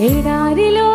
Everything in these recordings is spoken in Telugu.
ఎడారిలో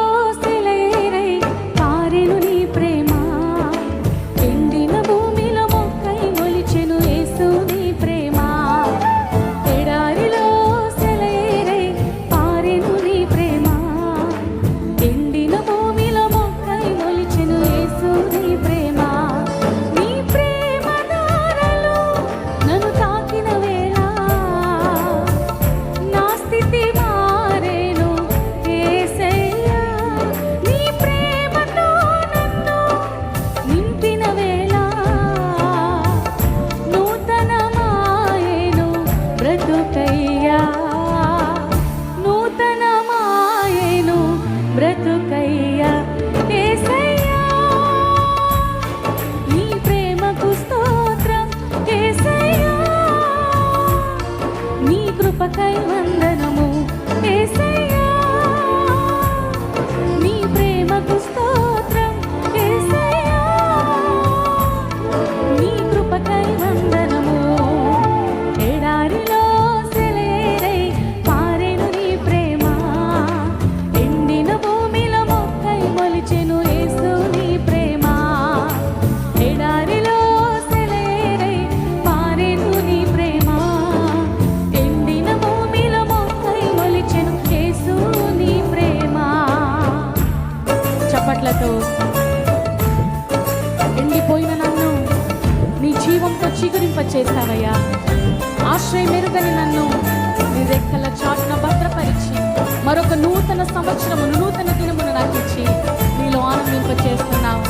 కృపతో ఎండిపోయిన నన్ను నీ జీవంతో చిగురింప చేశావయ్యా ఆశ్రయం మెరుగని నన్ను నీ రెక్కల చాటున భద్రపరిచి మరొక నూతన సంవత్సరమును నూతన దినమును నాకు ఇచ్చి నీలో ఆనందింప చేస్తున్నావు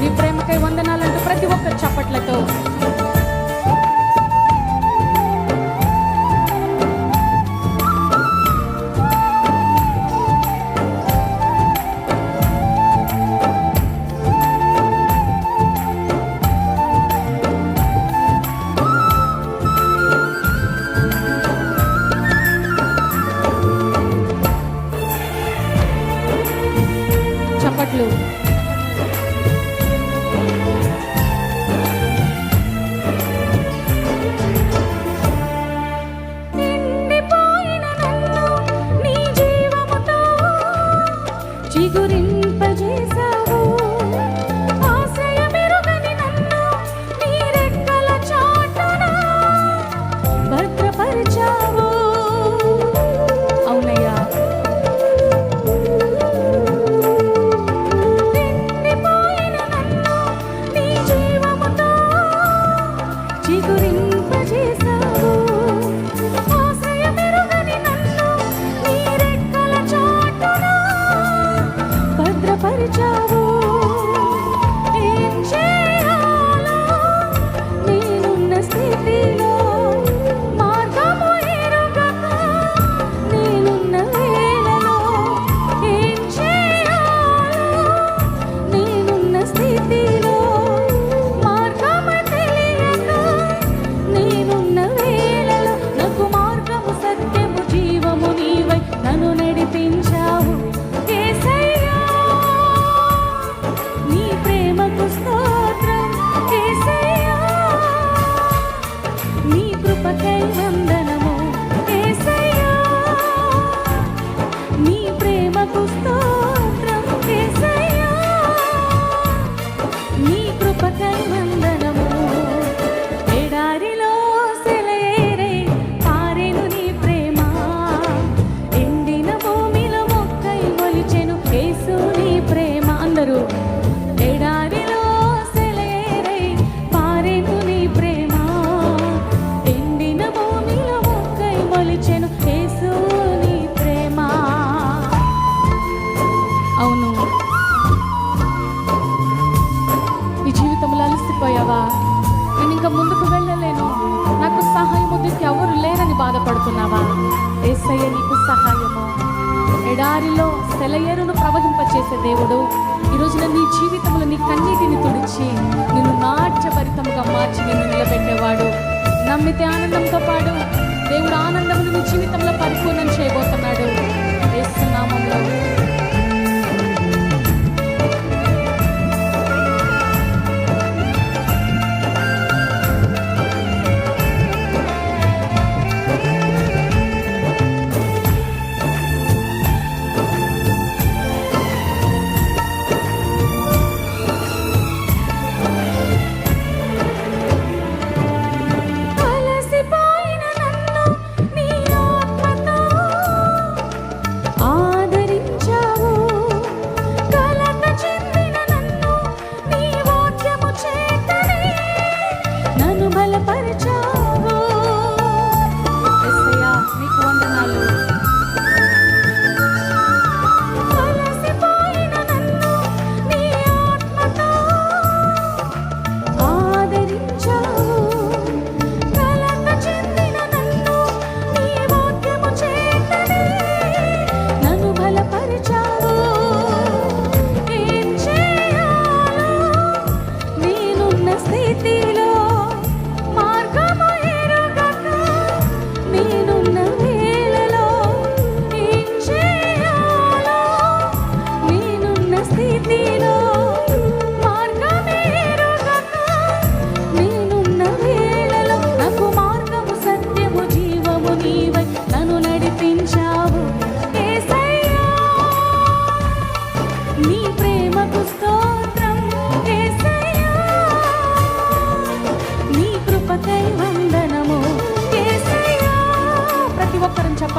నీ ప్రేమకై వందనాలంటూ ప్రతి ఒక్క చప్పట్లతో ಗುರಿ ఏసయ్య నీకు సహాయము ఎడారిలో సెలయేరును ప్రవహింపచేసే దేవుడు ఈరోజున నీ జీవితంలో నీ కన్నీటిని తుడిచి నిన్ను నాట్యభరితముగా మార్చి నిన్ను నిలబెట్టేవాడు. నమ్మితే ఆనందంతో పాడు దేవుడు ఆనందమును నీ జీవితంలో పరిపూర్ణం చేయబోతు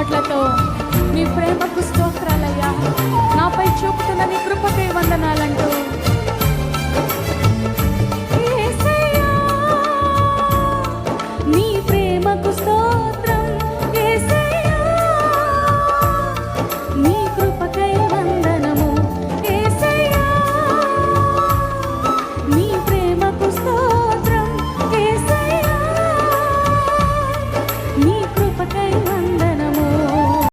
చప్పట్లతో మీ ప్రేమకు